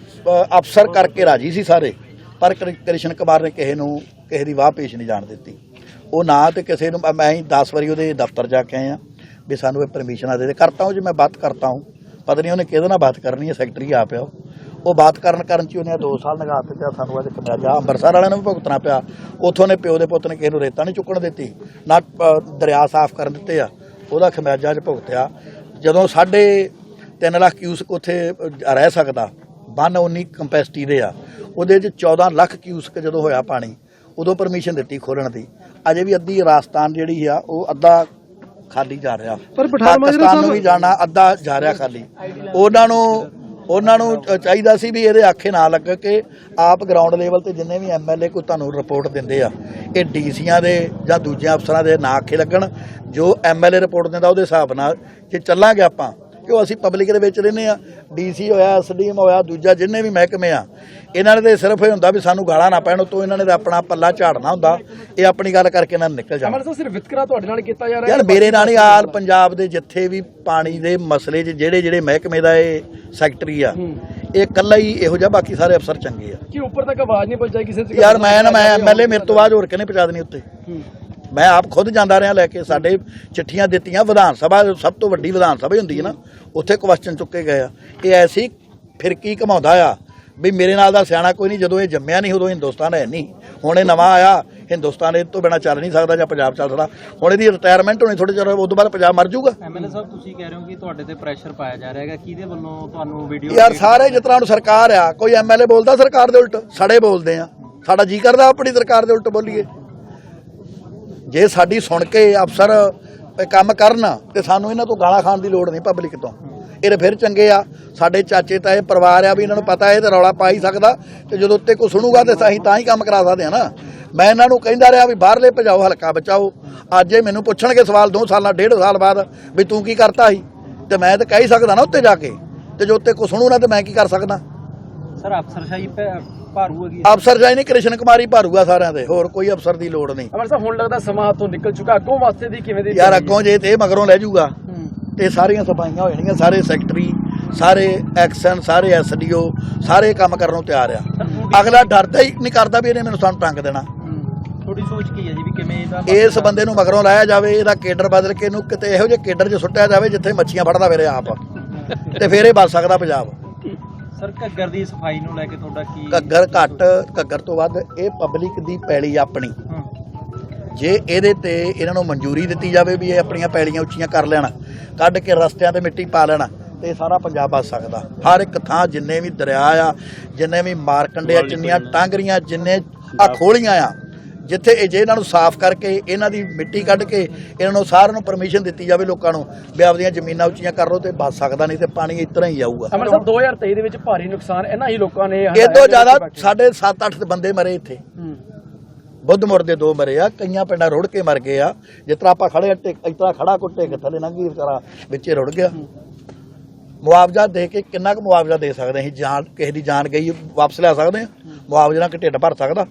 ਅਫਸਰ ਕਰਕੇ ਰਾਜੀ ਸੀ ਸਾਰੇ ਪਰ ਕ੍ਰਿਸ਼ਨ ਕੁਮਾਰ ਨੇ ਕਿਸੇ ਨੂੰ ਕਿਸੇ ਦੀ ਵਾਹ ਪੇਸ਼ ਨਹੀਂ ਜਾਣ ਦਿੱਤੀ। ਉਹ ਨਾ ਤੇ ਕਿਸੇ ਨੂੰ ਮੈਂ ਹੀ 10 ਵਾਰੀ ਉਹਦੇ ਦਫ਼ਤਰ ਜਾ ਕੇ ਆਇਆ ਵੀ ਸਾਨੂੰ ਇਹ ਪਰਮਿਸ਼ਨਾਂ ਦੇ ਦੇ। ਕਰਤਾ ਹੂੰ ਜੀ ਮੈਂ ਬਾਤ ਕਰਤਾ ਹੂੰ ਪਤਾ ਨਹੀਂ ਉਹਨੇ ਕਿਹਦੇ ਨਾਲ ਬਾਤ ਕਰਨੀ ਹੈ ਸੈਕਟਰੀ ਆ ਪਿਆ ਉਹ ਬਾਤ ਕਰਨ ਕਰਨ ਚ ਉਹਨੇ 2 ਸਾਲ ਲਗਾ ਦਿੱਤੇ ਸਾਨੂੰ ਅੱਜ ਕਮਿਆਜਾ ਅੰਮ੍ਰਿਤਸਰ ਵਾਲਿਆਂ ਨੂੰ ਵੀ ਭੁਗਤਣਾ ਪਿਆ। ਉਥੋਂ ਨੇ ਪਿਓ ਦੇ ਪੁੱਤ ਨੇ ਕਿਸੇ ਨੂੰ ਰੇਤਾ ਨਹੀਂ ਚੁੱਕਣ ਦਿੱਤੀ ਨਾ ਦਰਿਆ ਸਾਫ਼ ਕਰਨ ਦਿੱਤੇ ਆ। ਉਹਦਾ ਖਮਿਆਜਾ ਅੱਜ ਭੁਗਤਿਆ। ਜਦੋਂ ਸਾਡੇ 3 ਲੱਖ ਕਿਊਸਕ ਉੱਥੇ ਰਹਿ ਸਕਦਾ ਬੰਨ 19 ਕੰਪੈਸਿਟੀ ਦੇ ਆ। ਉਹਦੇ ਚ 14 ਲੱਖ ਕਿਊਸਕ ਜਦੋਂ ਹੋਇਆ ਪਾਣੀ ਉਦੋਂ ਪਰਮਿਸ਼ਨ ਦਿੱਤੀ ਖੋਲਣ ਦੀ। ਅਜੇ ਵੀ ਅੱਧੀ ਰਾਜਸਥਾਨ ਜਿਹੜੀ ਆ ਉਹ ਅੱਧਾ ਖਾਲੀ ਜਾ ਰਿਹਾ। ਪਰ ਪਠਾਨ ਮਾਜਰਾ ਸਾਹਿਬ- ਵੀ ਜਾਣਾ ਅੱਧਾ ਜਾ ਰਿਹਾ ਖਾਲੀ। ਉਹਨਾਂ ਨੂੰ ਉਹਨਾਂ ਨੂੰ ਚ- ਚਾਹੀਦਾ ਸੀ ਵੀ ਇਹਦੇ ਆਖੇ ਨਾ ਲੱਗ ਕੇ ਆਪ ਗਰਾਊਂਡ ਲੈਵਲ ਤੇ ਜਿੰਨੇ ਵੀ ਐਮਐਲਏ ਕੋਈ ਤੁਹਾਨੂੰ ਰਿਪੋਰਟ ਦਿੰਦੇ ਆ, ਇਹ ਡੀਸੀਆਂ ਦੇ ਜਾਂ ਦੂਜੇ ਅਫਸਰਾਂ ਦੇ ਨਾ ਆਖੇ ਲੱਗਣ, ਜੋ ਐਮਐਲਏ ਰਿਪੋਰਟ ਦਿੰਦਾ ਉਹਦੇ ਹਿਸਾਬ ਨਾਲ ਜੇ ਚੱਲਾਂਗੇ ਆਪਾਂ, ਕਿਉਂ ਅਸੀਂ ਪਬਲਿਕ ਦੇ ਵਿੱਚ ਰਹਿੰਦੇ ਆ ਡੀਸੀ ਹੋਇਆ ਐਸਡੀਐਮ ਹੋਇਆ, ਦੂਜਾ ਜਿੰਨੇ ਵੀ ਮਹਿਕਮੇ ਆ ਇਹਨਾਂ ਨੇ ਤੇ ਸਿਰਫ ਇਹ ਹੁੰਦਾ ਵੀ ਸਾਨੂੰ ਗਾਲਾਂ ਨਾ ਪੈਣ ਤੋਂ ਇਹਨਾਂ ਨੇ ਤਾਂ ਆਪਣਾ ਪੱਲਾ ਝਾੜਨਾ ਹੁੰਦਾ। ਇਹ ਆਪਣੀ ਗੱਲ ਕਰਕੇ ਇਹਨਾਂ ਨੂੰ ਨਿਕਲ ਜਾਣਾ। ਅਮਰ ਸਾਹਿਬ ਸਿਰਫ ਵਿਤਕਰਾ ਤੁਹਾਡੇ ਨਾਲ ਕੀਤਾ ਜਾ ਰਿਹਾ ਯਾਰ ਮੇਰੇ ਨਾਲ ਹੀ ਆਲ ਪੰਜਾਬ ਦੇ ਜਿੱਥੇ ਵੀ ਪਾਣੀ ਦੇ ਮਸਲੇ 'ਚ ਜਿਹੜੇ ਜਿਹੜੇ ਮਹਿਕਮੇ ਦਾ ਇਹ ਸੈਕਟਰੀ ਆ ਇਹ ਇਕੱਲਾ ਹੀ ਇਹੋ ਜਿਹਾ ਬਾਕੀ ਸਾਰੇ ਅਫਸਰ ਚੰਗੇ ਆ। ਕਿ ਉੱਪਰ ਤੱਕ ਆਵਾਜ਼ ਨਹੀਂ ਪਹੁੰਚਾਈ ਕਿਸੇ ਚ? ਯਾਰ ਮੈਂ ਨਾ ਮੈਂ ਐਮਐਲਏ ਮੇਰੇ ਤੋਂ ਬਾਅਦ ਹੋਰ ਕਿਹਨੇ ਪਹੁੰਚਾ ਦੇਣੀ ਉੱਤੇ? ਮੈਂ ਆਪ ਖੁਦ ਜਾਂਦਾ ਰਿਹਾ ਲੈ ਕੇ ਸਾਡੇ ਚਿੱਠੀਆਂ ਦਿੱਤੀਆਂ ਵਿਧਾਨ ਸਭਾ ਸਭ ਤੋਂ ਵੱਡੀ ਵਿਧਾਨ ਸਭਾ ਹੀ ਹੁੰਦੀ ਹੈ ਨਾ ਉੱਥੇ ਕੁਐਸਚਨ ਚੁੱਕੇ ਗਏ ਆ। ਇਹ ਐਸੀ ਫਿਰਕੀ ਘਮਾਉਂਦਾ ਆ ਵੀ ਮੇਰੇ ਨਾਲ ਦਾ ਸਿਆਣਾ ਕੋਈ ਨਹੀਂ ਜਦੋਂ ਇਹ ਜੰਮਿਆ ਨਹੀਂ ਉਦੋਂ ਹਿੰਦੁਸਤਾਨ ਹੈ ਨਹੀਂ। ਹੁਣ ਇਹ ਨਵਾਂ ਆਇਆ ਹਿੰਦੁਸਤਾਨ ਇਹ ਤੋਂ ਬਿਨਾ ਚੱਲ ਨਹੀਂ ਸਕਦਾ ਜਾਂ ਪੰਜਾਬ ਚੱਲ ਸਕਦਾ। ਹੁਣ ਇਹਦੀ ਰਿਟਾਇਰਮੈਂਟ ਹੋਣੀ ਥੋੜੇ ਚਿਰ ਉਸ ਤੋਂ ਬਾਅਦ ਪੰਜਾਬ ਮਰ ਜਾਊਗਾ। ਐਮਐਲਏ ਸਾਹਿਬ ਤੁਸੀਂ ਕਹਿ ਰਹੇ ਹੋ ਕਿ ਤੁਹਾਡੇ ਤੇ ਪ੍ਰੈਸ਼ਰ ਪਾਇਆ ਜਾ ਰਿਹਾ ਹੈਗਾ। ਕਿਹਦੇ ਵੱਲੋਂ ਤੁਹਾਨੂੰ ਵੀਡੀਓ ਯਾਰ ਸਾਰੇ ਜਿਸ ਤਰ੍ਹਾਂ ਸਰਕਾਰ ਆ ਕੋਈ ਐਮਐਲਏ ਬੋਲਦਾ ਸਰਕਾਰ ਦੇ ਉਲਟ ਸੜੇ ਬੋਲਦੇ ਆ। ਸਾਡਾ ਜੀ ਕਰਦਾ ਆਪਣੀ ਸਰਕਾਰ ਦੇ ਉਲਟ ਬੋਲੀਏ। ਜੇ ਸਾਡੀ ਸੁਣ ਕੇ ਅਫਸਰ ਕੰਮ ਕਰਨ ਤੇ ਸਾਨੂੰ ਇਹਨਾਂ ਤੋਂ ਗਾਲਾਂ ਖਾਣ ਦੀ ਲੋੜ ਨਹੀਂ ਪਬਲਿਕ ਤੋਂ। ਇਹ ਤਾਂ ਫਿਰ ਚੰਗੇ ਆ। ਸਾਡੇ ਚਾਚੇ ਤਾਏ ਪਰਿਵਾਰ ਆ ਵੀ ਇਹਨਾਂ ਨੂੰ ਪਤਾ ਇਹ ਤੇ ਰੌਲਾ ਪਾ ਹੀ ਸਕਦਾ ਤੇ ਜਦੋਂ ਉੱਤੇ ਕੋਈ ਸੁਣੂਗਾ ਤੇ ਅਸੀਂ ਤਾਂ ਹੀ ਕੰਮ ਕਰਾ ਸਕਦੇ ਆ ਨਾ। ਮੈਂ ਇਹਨਾਂ ਨੂੰ ਕਹਿੰਦਾ ਰਿਹਾ ਵੀ ਬਾਹਰਲੇ ਭਜਾਓ ਹਲਕਾ ਬਚਾਓ। ਅੱਜ ਇਹ ਮੈਨੂੰ ਪੁੱਛਣਗੇ ਸਵਾਲ 2 ਸਾਲਾਂ ਡੇਢ ਸਾਲ ਬਾਅਦ ਵੀ ਤੂੰ ਕੀ ਕਰਤਾ ਸੀ? ਤੇ ਮੈਂ ਤਾਂ ਕਹਿ ਸਕਦਾ ਨਾ ਉੱਤੇ ਜਾ ਕੇ। ਤੇ ਜੇ ਉੱਤੇ ਕੋਈ ਸੁਣੂ ਨਾ ਤੇ ਮੈਂ ਕੀ ਕਰ ਸਕਦਾ? ਸਰ ਅਫਸਰਸ਼ਾਹੀ ਭਾਰੂ ਹੈਗੀ ਅਫਸਰ ਜਾਈ ਨਹੀਂ ਕ੍ਰਿਸ਼ਨ ਕੁਮਾਰੀ ਭਾਰੂਗਾ ਸਾਰਿਆਂ ਦੇ। ਹੋਰ ਕੋਈ ਅਫਸਰ ਦੀ ਲੋੜ ਨਹੀਂ। ਅਮਰ ਸਾਹਿਬ ਹੁਣ ਲੱਗਦਾ ਸਮਾਂ ਹੱਥੋਂ ਨਿਕਲ ਚੁੱਕਾ। ਅੱਗੋਂ ਵਾਸਤੇ ਦੀ ਕਿਵੇਂ ਦੀ ਯਾਰ ਅੱਗੋਂ ਜੇ ਤੇ ਇਹ ਮਗਰੋਂ ਲੈ ਜਾਊਗਾ। ਤੇ ਸਾਰੀਆਂ ਸਫਾਈਆਂ ਹੋ ਜਾਣਗੀਆਂ ਸਾਰੇ ਸੈਕਟਰੀ ਸਾਰੇ ਐਕਸ਼ਨ ਸਾਰੇ ਐਸਡੀਓ ਸਾਰੇ ਕੰਮ ਕਰਨ ਨੂੰ ਤਿਆਰ ਆ। ਅਗਲਾ ਡਰਦਾ ਹੀ ਨਹੀਂ ਕਰਦਾ ਵੀ ਇਹਨੇ ਮੈਨੂੰ ਸਾਨੂੰ ਟੰਗ ਦੇਣਾ। ਤੁਹਾਡੀ ਸੋਚ ਕੀ ਹੈ ਜੀ ਵੀ ਕਿਵੇਂ ਇਹਦਾ ਇਸ ਬੰਦੇ ਨੂੰ ਮਗਰੋਂ ਲਾਇਆ ਜਾਵੇ ਇਹਦਾ ਕੇਡਰ ਬਦਲ ਕੇ ਇਹਨੂੰ ਕਿਤੇ ਇਹੋ ਜਿਹੇ ਕੇਡਰ 'ਚ ਸੁੱਟਿਆ ਜਾਵੇ ਜਿੱਥੇ ਮੱਛੀਆਂ ਫੜਦਾ ਫਿਰੇ ਆਪ। ਤੇ ਫੇਰ ਇਹ ਬਚ ਸਕਦਾ ਪੰਜਾਬ। ਸਰ ਘੱਗਰ ਦੀ ਸਫ਼ਾਈ ਨੂੰ ਲੈ ਕੇ ਤੁਹਾਡਾ ਕੀ ਘੱਗਰ ਘੱਟ ਘੱਗਰ ਤੋਂ ਵੱਧ ਇਹ ਪਬਲਿਕ ਦੀ ਪੈਲੀ ਆਪਣੀ। ਜੇ ਇਹਦੇ ਤੇ ਇਹਨਾਂ ਨੂੰ ਮਨਜ਼ੂਰੀ ਦਿੱਤੀ ਜਾਵੇ ਵੀ ਇਹ ਆਪਣੀਆਂ ਪੈਲੀਆਂ ਉੱਚੀਆਂ ਕਰ ਲੈਣ ਕੱਢ ਕੇ ਰਸਤਿਆਂ ਤੇ ਮਿੱਟੀ ਪਾ ਲੈਣ ਤੇ ਇਹ ਸਾਰਾ ਪੰਜਾਬ ਬਚ ਸਕਦਾ। ਹਰ ਇੱਕ ਥਾਂ ਜਿੰਨੇ ਵੀ ਦਰਿਆ ਆ ਜਿੰਨੇ ਵੀ ਮਾਰਕੰਡੇ ਆ ਜਿੰਨੀਆਂ ਟਾਂਗਰੀਆਂ ਜਿੰਨੇ ਆ ਖੋਲੀਆਂ ਆ ਜਿੱਥੇ ਇਹ ਜੇ ਇਹਨਾਂ ਨੂੰ ਸਾਫ਼ ਕਰਕੇ ਇਹਨਾਂ ਦੀ ਮਿੱਟੀ ਕੱਢ ਕੇ ਇਹਨਾਂ ਨੂੰ ਸਾਰਿਆਂ ਨੂੰ ਪਰਮਿਸ਼ਨ ਦਿੱਤੀ ਜਾਵੇ ਲੋਕਾਂ ਨੂੰ ਵੀ ਆਪਦੀਆਂ ਜ਼ਮੀਨਾਂ ਉੱਚੀਆਂ ਕਰ ਲਓ ਤੇ ਬਚ ਸਕਦਾ ਨਹੀਂ ਤੇ ਪਾਣੀ ਇਸ ਤਰ੍ਹਾਂ ਹੀ ਆਊਗਾ। ਅਮਰ ਸਾਹਿਬ 2023 ਦੇ ਵਿੱਚ ਭਾਰੀ ਨੁਕਸਾਨ ਇਹਨਾਂ ਹੀ ਲੋਕਾਂ ਨੇ ਇਹ ਤੋਂ ਜ਼ਿਆਦਾ ਸਾਡੇ 7-8 ਬੰਦੇ ਮਰੇ ਇੱਥੇ। ਹੂੰ। ਬੁੱਧਮੁਰ ਦੇ ਦੋ ਮਰੇ ਆ ਕਈਆਂ ਪਿੰਡਾਂ ਰੁੜ ਕੇ ਮਰ ਗਏ ਆ। ਜਿਸ ਤਰ੍ਹਾਂ ਆਪਾਂ ਖੜੇ ਆ, ਟਿਕ ਇਸ ਤਰ੍ਹਾਂ ਖੜਾ ਕੁੱਟੇ ਕੇ ਥੱਲੇ ਲੰਘੀ ਵਿਚਾਰਾ ਵਿੱਚੇ ਰੁੜ ਗਿਆ। ਮੁਆਵਜ਼ਾ ਦੇ ਕੇ ਕਿੰਨਾ ਕੁ ਮੁਆਵਜ਼ਾ ਦੇ ਸਕਦੇ ਅਸੀਂ ਜਾਨ ਕਿਸੇ ਦੀ ਜਾਨ ਗਈ ਵਾਪਸ ਲੈ ਸਕਦੇ ਆ ਮੁਆਵਜ਼ੇ ਨਾਲ ਕਿ ਢਿੱਡ ਭਰ ਸਕਦਾ?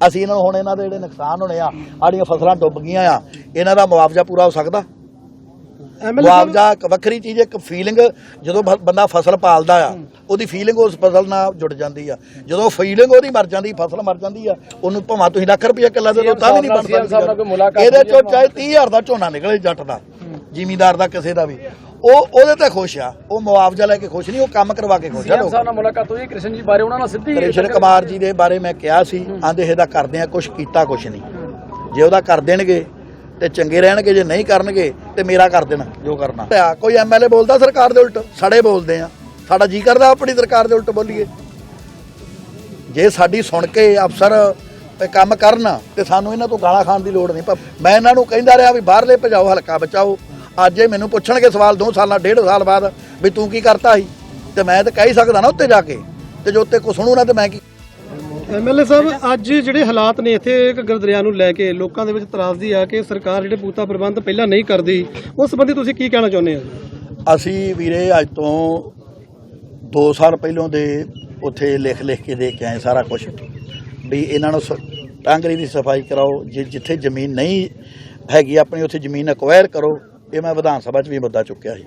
ਅਸੀਂ ਇਹਨਾਂ ਨੂੰ ਹੁਣ ਇਹਨਾਂ ਦੇ ਜਿਹੜੇ ਨੁਕਸਾਨ ਹੋਣੇ ਆ ਆੜੀਆਂ ਫਸਲਾਂ ਡੁੱਬ ਗਈਆਂ ਆ ਇਹਨਾਂ ਦਾ ਮੁਆਵਜ਼ਾ ਪੂਰਾ ਹੋ ਸਕਦਾ? ਮੁਆਵਜ਼ਾ ਇੱਕ ਵੱਖਰੀ ਚੀਜ਼ ਇੱਕ ਫੀਲਿੰਗ ਜਦੋਂ ਬ- ਬੰਦਾ ਫਸਲ ਪਾਲਦਾ ਆ ਉਹਦੀ ਫੀਲਿੰਗ ਉਸ ਫਸਲ ਨਾਲ ਜੁੜ ਜਾਂਦੀ ਆ। ਜਦੋਂ ਫੀਲਿੰਗ ਉਹਦੀ ਮਰ ਜਾਂਦੀ ਫਸਲ ਮਰ ਜਾਂਦੀ ਆ ਉਹਨੂੰ ਭਾਵੇਂ ਤੁਸੀਂ ਲੱਖ ਰੁਪਇਆ ਕਿੱਲਾ ਦੇ ਦਿਓ ਤਾਂ ਵੀ ਨਹੀਂ ਬਣ CM ਸਾਹਿਬ ਨਾਲ ਕੋਈ ਸਕਦੀ ਮੁਲਾਕਾਤ ਇਹਦੇ ਚੋਂ? ਚਾਹੇ 30000 ਦਾ ਝੋਨਾ ਨਿਕਲੇ ਜੱਟ ਦਾ ਜ਼ਿਮੀਂਦਾਰ ਦਾ ਕਿਸੇ ਦਾ ਵੀ। ਉਹ ਉਹਦੇ ਤੇ ਖੁਸ਼ ਆ ਉਹ ਮੁਆਵਜ਼ਾ ਲੈ ਕੇ ਖੁਸ਼ ਨਹੀਂ ਉਹ ਕੰਮ ਕਰਵਾ ਕੇ ਖੁਸ਼ ਆ ਸੀਐਮ ਲੋਕ। ਸਾਹਿਬ ਨਾਲ ਮੁਲਾਕਾਤ ਹੋਈ ਕ੍ਰਿਸ਼ਨ ਜੀ ਬਾਰੇ ਉਹਨਾਂ ਨਾਲ ਸਿੱਧੀ ਕ੍ਰਿਸ਼ਨ ਕੁਮਾਰ ਜੀ ਦੇ ਬਾਰੇ ਮੈਂ ਕਿਹਾ ਸੀ ਆਂਦੇ ਇਹਦਾ ਕਰਦੇ ਆ ਕੁਝ ਕੀਤਾ ਕੁਝ ਨਹੀਂ। ਜੇ ਉਹਦਾ ਕਰ ਦੇਣਗੇ ਤੇ ਚੰਗੇ ਰਹਿਣਗੇ, ਜੇ ਨਹੀਂ ਕਰਨਗੇ ਤੇ ਮੇਰਾ ਕਰ ਦੇਣਾ, ਜੋ ਕਰਨਾ। ਆ ਕੋਈ ਐਮਐਲਏ ਬੋਲਦਾ ਸਰਕਾਰ ਦੇ ਉਲਟ? ਸਾਡੇ ਬੋਲਦੇ ਆ। ਸਾਡਾ ਜੀ ਕਰਦਾ ਆਪਣੀ ਸਰਕਾਰ ਦੇ ਉਲਟ ਬੋਲੀਏ। ਜੇ ਸਾਡੀ ਸੁਣ ਕੇ ਅਫਸਰ ਇਹ ਕੰਮ ਕਰਨ ਤੇ ਸਾਨੂੰ ਇਹਨਾਂ ਤੋਂ ਗਾਲਾਂ ਖਾਣ ਦੀ ਲੋੜ ਨਹੀਂ ਮੈਂ ਇਹਨਾਂ ਨੂੰ ਕਹਿੰਦਾ ਰਿਹਾ ਵੀ ਬਾਹਰਲੇ ਭਜਾਓ, ਹਲਕਾ ਬਚਾਓ। ਅੱਜ ਇਹ ਮੈਨੂੰ ਪੁੱਛਣਗੇ ਸਵਾਲ 2 ਸਾਲਾਂ, ਡੇਢ ਸਾਲ ਬਾਅਦ ਵੀ ਤੂੰ ਕੀ ਕਰਤਾ ਸੀ? ਤੇ ਮੈਂ ਤਾਂ ਕਹਿ ਹੀ ਸਕਦਾ ਨਾ ਉੱਤੇ ਜਾ ਕੇ। ਤੇ ਜੋ ਉੱਤੇ ਕੋ ਸੁਣੂ ਨਾ ਤੇ ਮੈਂ ਕੀ ਐਮਐਲਏ ਸਾਹਿਬ, ਅੱਜ ਜਿਹੜੇ ਹਾਲਾਤ ਨੇ ਇੱਥੇ ਘੱਗਰ ਦਰਿਆ ਨੂੰ ਲੈ ਕੇ ਲੋਕਾਂ ਦੇ ਵਿੱਚ ਤਰਾਜ਼ਦੀ ਆ ਕਿ ਸਰਕਾਰ ਜਿਹੜੇ ਪੂਤਾ ਪ੍ਰਬੰਧ ਪਹਿਲਾਂ ਨਹੀਂ ਕਰਦੀ, ਉਸ ਸੰਬੰਧੀ ਤੁਸੀਂ ਕੀ ਕਹਿਣਾ ਚਾਹੁੰਦੇ ਹੋ? ਅਸੀਂ ਵੀਰੇ ਅੱਜ ਤੋਂ 2 ਸਾਲ ਪਹਿਲੋਂ ਦੇ ਉੱਥੇ ਲਿਖ ਲਿਖ ਕੇ ਦੇ ਕੇ ਆਏ ਸਾਰਾ ਕੁਝ ਵੀ ਇਹਨਾਂ ਨੂੰ ਸ- ਟਾਂਗਰੀ ਦੀ ਸਫ਼ਾਈ ਕਰਾਓ, ਜੇ ਜਿੱਥੇ ਜ਼ਮੀਨ ਨਹੀਂ ਹੈਗੀ, ਆਪਣੀ ਉੱਥੇ ਜ਼ਮੀਨ ਅਕਵਾਇਰ ਕਰੋ, ਇਹ ਮੈਂ ਵਿਧਾਨ ਸਭਾ 'ਚ ਵੀ ਮੁੱਦਾ ਚੁੱਕਿਆ ਸੀ।